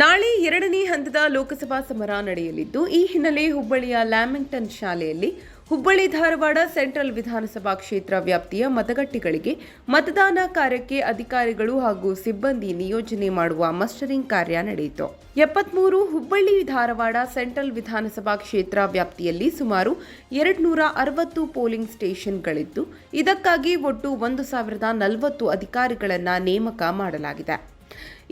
ನಾಳೆ ಎರಡನೇ ಹಂತದ ಲೋಕಸಭಾ ಸಮರ ನಡೆಯಲಿದ್ದು, ಈ ಹಿನ್ನೆಲೆ ಹುಬ್ಬಳ್ಳಿಯ ಲ್ಯಾಮಿಂಗ್ಟನ್ ಶಾಲೆಯಲ್ಲಿ ಹುಬ್ಬಳ್ಳಿ ಧಾರವಾಡ ಸೆಂಟ್ರಲ್ ವಿಧಾನಸಭಾ ಕ್ಷೇತ್ರ ವ್ಯಾಪ್ತಿಯ ಮತಗಟ್ಟೆಗಳಿಗೆ ಮತದಾನ ಕಾರ್ಯಕ್ಕೆ ಅಧಿಕಾರಿಗಳು ಹಾಗೂ ಸಿಬ್ಬಂದಿ ನಿಯೋಜನೆ ಮಾಡುವ ಮಸ್ಟರಿಂಗ್ ಕಾರ್ಯ ನಡೆಯಿತು. ಎಪ್ಪತ್ಮೂರು ಹುಬ್ಬಳ್ಳಿ ಧಾರವಾಡ ಸೆಂಟ್ರಲ್ ವಿಧಾನಸಭಾ ಕ್ಷೇತ್ರ ವ್ಯಾಪ್ತಿಯಲ್ಲಿ ಸುಮಾರು ಎರಡುನೂರ ಅರವತ್ತು ಪೋಲಿಂಗ್ ಸ್ಟೇಷನ್ಗಳಿದ್ದು, ಇದಕ್ಕಾಗಿ ಒಟ್ಟು ಒಂದು ಸಾವಿರದ ನಲವತ್ತು ಅಧಿಕಾರಿಗಳನ್ನು ನೇಮಕ ಮಾಡಲಾಗಿದೆ.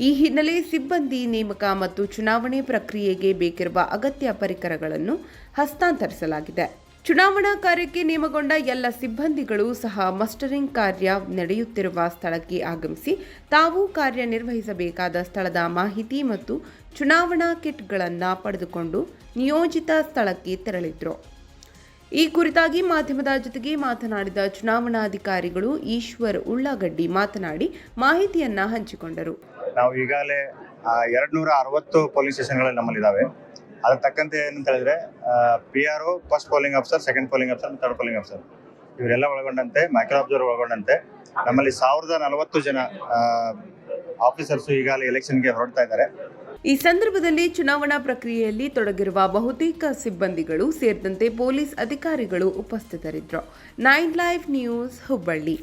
ಈ ಹಿನ್ನೆಲೆ ಸಿಬ್ಬಂದಿ ನೇಮಕ ಮತ್ತು ಚುನಾವಣೆ ಪ್ರಕ್ರಿಯೆಗೆ ಬೇಕಿರುವ ಅಗತ್ಯ ಪರಿಕರಗಳನ್ನು ಹಸ್ತಾಂತರಿಸಲಾಗಿದೆ. ಚುನಾವಣಾ ಕಾರ್ಯಕ್ಕೆ ನೇಮಗೊಂಡ ಎಲ್ಲ ಸಿಬ್ಬಂದಿಗಳು ಸಹ ಮಸ್ಟರಿಂಗ್ ಕಾರ್ಯ ನಡೆಯುತ್ತಿರುವ ಸ್ಥಳಕ್ಕೆ ಆಗಮಿಸಿ ತಾವು ಕಾರ್ಯನಿರ್ವಹಿಸಬೇಕಾದ ಸ್ಥಳದ ಮಾಹಿತಿ ಮತ್ತು ಚುನಾವಣಾ ಕಿಟ್ಗಳನ್ನು ಪಡೆದುಕೊಂಡು ನಿಯೋಜಿತ ಸ್ಥಳಕ್ಕೆ ತೆರಳಿದ್ರು. ಈ ಕುರಿತಾಗಿ ಮಾಧ್ಯಮದ ಜೊತೆಗೆ ಮಾತನಾಡಿದ ಚುನಾವಣಾಧಿಕಾರಿಗಳು ಈಶ್ವರ್ ಉಳ್ಳಾಗಡ್ಡಿ ಮಾತನಾಡಿ ಮಾಹಿತಿಯನ್ನ ಹಂಚಿಕೊಂಡರು. ನಾವು ಈಗಾಗಲೇ ಎರಡು ನೂರ ಅರವತ್ತು ಪೊಲೀಸ್ ಸ್ಟೇಷನ್ಗಳು ನಮ್ಮಲ್ಲಿದ್ದಾವೆ. ಅದ್ರ ತಕ್ಕಂತೆ ಏನಂತ ಹೇಳಿದ್ರೆ P R O first polling officer second polling officer third polling officer ಇವರೆಲ್ಲ ಒಳಗೊಂಡಂತೆ ಮೈಕ್ರೋ ಅಬ್ಸರ್ವ್ ಒಳಗೊಂಡಂತೆ. ನಮ್ಮಲ್ಲಿ ಸಾವಿರದ ನಲವತ್ತು ಜನ ಆಫೀಸರ್ಸು ಈಗಾಗಲೇ ಎಲೆಕ್ಷನ್ಗೆ ಹೊರಡ್ತಾ ಇದ್ದಾರೆ. ಈ ಸಂದರ್ಭದಲ್ಲಿ ಚುನಾವಣಾ ಪ್ರಕ್ರಿಯೆಯಲ್ಲಿ ತೊಡಗಿರುವ ಬಹುತೇಕ ಸಿಬ್ಬಂದಿಗಳು ಸೇರಿದಂತೆ ಪೊಲೀಸ್ ಅಧಿಕಾರಿಗಳು ಉಪಸ್ಥಿತರಿದ್ದರು. Nine live news Hubballi.